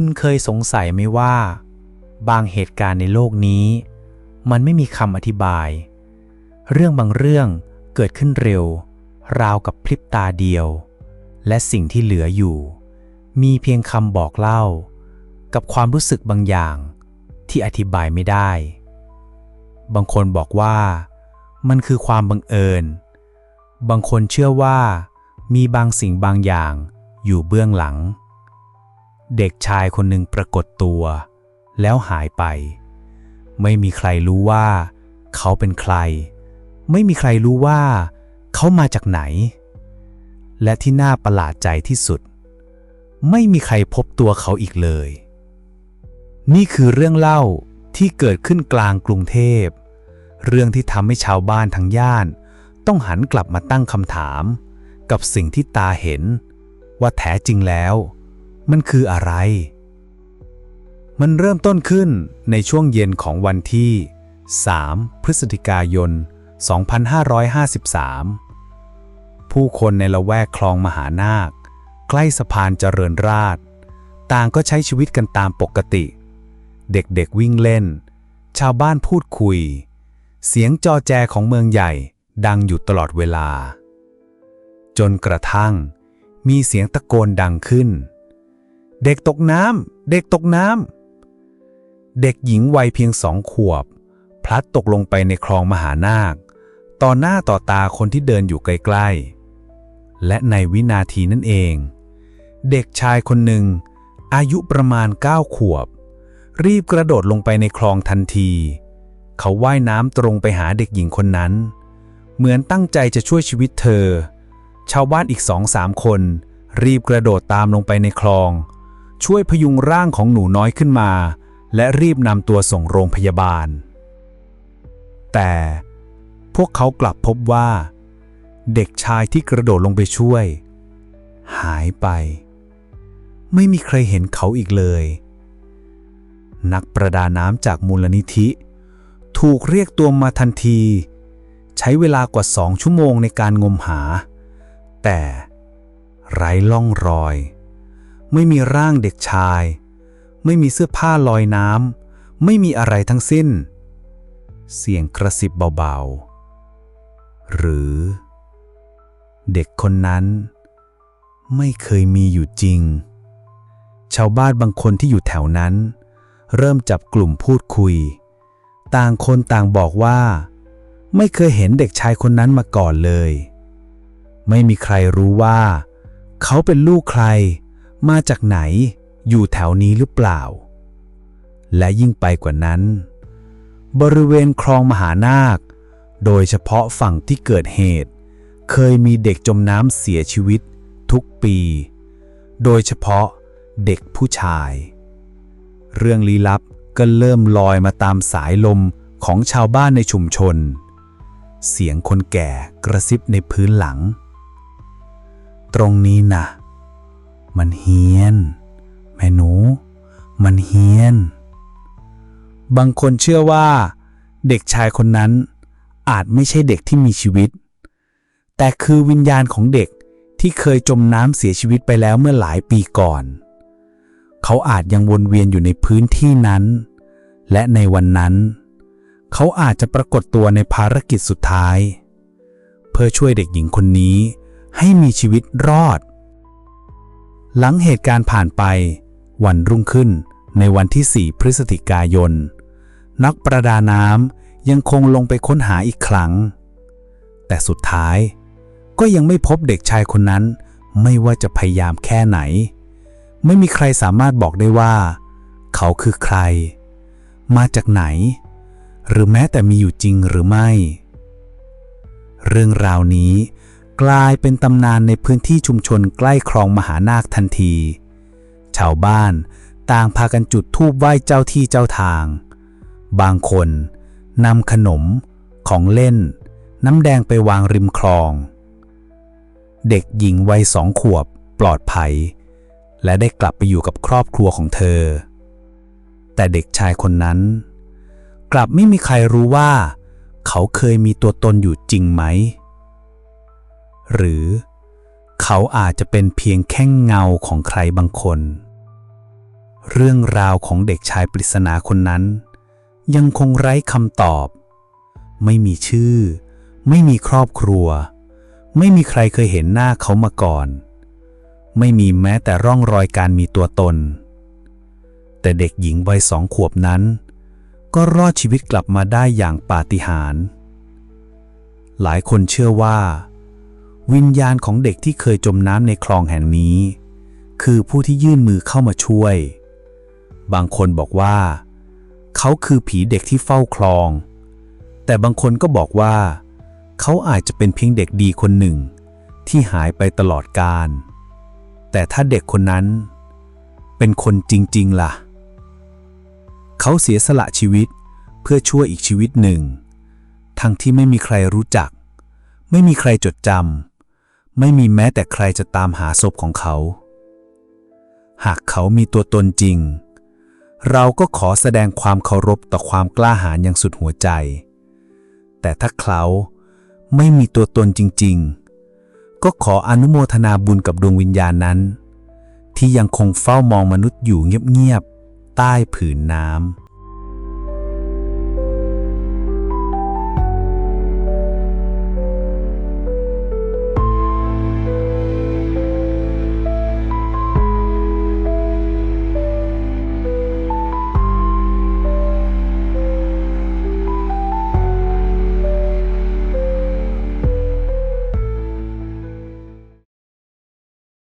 คุณเคยสงสัยไหมว่า บางเหตุการณ์ในโลกนี้ มันไม่มีคำอธิบาย เรื่องบางเรื่องเกิดขึ้นเร็ว ราวกับพริบตาเดียว และสิ่งที่เหลืออยู่ มีเพียงคำบอกเล่า กับความรู้สึกบางอย่างที่อธิบายไม่ได้ บางคนบอกว่า มันคือความบังเอิญ บางคนเชื่อว่า มีบางสิ่งบางอย่างอยู่เบื้องหลัง เด็กชายคนหนึ่งปรากฏตัว แล้วหายไป ไม่มีใครรู้ว่า เขาเป็นใคร ไม่มีใครรู้ว่า เขามาจากไหน และที่น่าประหลาดใจที่สุด ไม่มีใครพบตัวเขาอีกเลย นี่คือเรื่องเล่าที่เกิดขึ้นกลางกรุงเทพ เรื่องที่ทำให้ชาวบ้านทั้งย่าน ต้องหันกลับมาตั้งคำถาม กับสิ่งที่ตาเห็น ว่าแท้จริงแล้ว มันคืออะไร มันเริ่มต้นขึ้นในช่วงเย็นของวันที่ 3 พฤศจิกายน 2553 ผู้คนในละแวกคลองมหานาค ใกล้สะพานเจริญราษฎร์ต่างก็ใช้ชีวิตกันตามปกติ เด็กๆวิ่งเล่น ชาวบ้านพูดคุย เสียงจอแจของเมืองใหญ่ดังอยู่ตลอดเวลา จนกระทั่งมีเสียงตะโกนดังขึ้น เด็กตกน้ำ เด็กตกน้ำ เด็กหญิงวัยเพียงสองขวบ พลัดตกลงไปในคลองมหานาค ต่อหน้าต่อตาคนที่เดินอยู่ใกล้ๆ และในวินาทีนั้นเอง เด็กชายคนหนึ่ง อายุประมาณเก้าขวบ รีบกระโดดลงไปในคลองทันที เขาว่ายน้ำตรงไปหาเด็กหญิงคนนั้น เหมือนตั้งใจจะช่วยชีวิตเธอ ชาวบ้านอีกสองสามคน รีบกระโดดตามลงไปในคลอง ช่วยพยุงร่างของหนูน้อยขึ้นมา และรีบนำตัวส่งโรงพยาบาล แต่พวกเขากลับพบว่า เด็กชายที่กระโดดลงไปช่วย หายไป ไม่มีใครเห็นเขาอีกเลย นักประดาน้ำจากมูลนิธิ ถูกเรียกตัวมาทันที ใช้เวลากว่าสองชั่วโมงในการงมหา แต่ไร้ล่องรอย ไม่มีร่างเด็กชาย ไม่มีเสื้อผ้าลอยน้ำ ไม่มีอะไรทั้งสิ้น เสียงกระซิบเบาๆ หรือ เด็กคนนั้น ไม่เคยมีอยู่จริง ชาวบ้านบางคนที่อยู่แถวนั้น เริ่มจับกลุ่มพูดคุย ต่างคนต่างบอกว่า ไม่เคยเห็นเด็กชายคนนั้นมาก่อนเลย ไม่มีใครรู้ว่า เขาเป็นลูกใคร มาจากไหนอยู่แถวนี้หรือเปล่า และยิ่งไปกว่านั้น บริเวณคลองมหานาค โดยเฉพาะฝั่งที่เกิดเหตุ เคยมีเด็กจมน้ำเสียชีวิตทุกปี โดยเฉพาะเด็กผู้ชาย เรื่องลี้ลับก็เริ่มลอยมาตามสายลมของชาวบ้านในชุมชน เสียงคนแก่กระซิบในพื้นหลัง ตรงนี้นะ มันเฮียน แม่หนู มันเฮียน บางคนเชื่อว่า เด็กชายคนนั้นอาจไม่ใช่เด็กที่มีชีวิต แต่คือวิญญาณของเด็กที่เคยจมน้ำเสียชีวิตไปแล้วเมื่อหลายปีก่อน เขาอาจยังวนเวียนอยู่ในพื้นที่นั้น และในวันนั้น เขาอาจจะปรากฏตัวในภารกิจสุดท้าย เพื่อช่วยเด็กหญิงคนนี้ให้มีชีวิตรอด หลังเหตุการณ์ผ่านไป วันรุ่งขึ้นในวันที่ 4 พฤศจิกายน นักประดาน้ำยังคงลงไปค้นหาอีกครั้ง แต่สุดท้าย ก็ยังไม่พบเด็กชายคนนั้น ไม่ว่าจะพยายามแค่ไหน ไม่มีใครสามารถบอกได้ว่า เขาคือใคร มาจากไหน หรือแม้แต่มีอยู่จริงหรือไม่ เรื่องราวนี้ กลายเป็นตำนานในพื้นที่ชุมชนใกล้คลองมหานาคทันที ชาวบ้านต่างพากันจุดธูปไหว้เจ้าที่เจ้าทาง บางคนนำขนม ของเล่น น้ำแดงไปวางริมคลอง เด็กหญิงวัยสองขวบปลอดภัย และได้กลับไปอยู่กับครอบครัวของเธอ แต่เด็กชายคนนั้น กลับไม่มีใครรู้ว่า เขาเคยมีตัวตนอยู่จริงไหม หรือเขาอาจจะเป็นเพียงแค่เงาของใครบางคน เรื่องราวของเด็กชายปริศนาคนนั้น ยังคงไร้คำตอบ ไม่มีชื่อ ไม่มีครอบครัว ไม่มีใครเคยเห็นหน้าเขามาก่อน ไม่มีแม้แต่ร่องรอยการมีตัวตน แต่เด็กหญิงวัยสองขวบนั้น ก็รอดชีวิตกลับมาได้อย่างปาฏิหาริย์หลายคนเชื่อว่า วิญญาณของเด็กที่เคยจมน้ำในคลองแห่งนี้ คือผู้ที่ยื่นมือเข้ามาช่วย บางคนบอกว่า เขาคือผีเด็กที่เฝ้าคลอง แต่บางคนก็บอกว่า เขาอาจจะเป็นเพียงเด็กดีคนหนึ่ง ที่หายไปตลอดกาลแต่ถ้าเด็กคนนั้น เป็นคนจริง ๆ ล่ะ เขาเสียสละชีวิตเพื่อช่วยอีกชีวิตหนึ่ง ทั้งที่ไม่มีใครรู้จัก ไม่มีใครจดจำ ไม่มีแม้แต่ใครจะตามหาศพของเขา หากเขามีตัวตนจริง เราก็ขอแสดงความเคารพต่อความกล้าหาญอย่างสุดหัวใจ แต่ถ้าเขาไม่มีตัวตนจริง ๆ ก็ขออนุโมทนาบุญกับดวงวิญญาณนั้น ที่ยังคงเฝ้ามองมนุษย์อยู่เงียบๆใต้ผืนน้ำ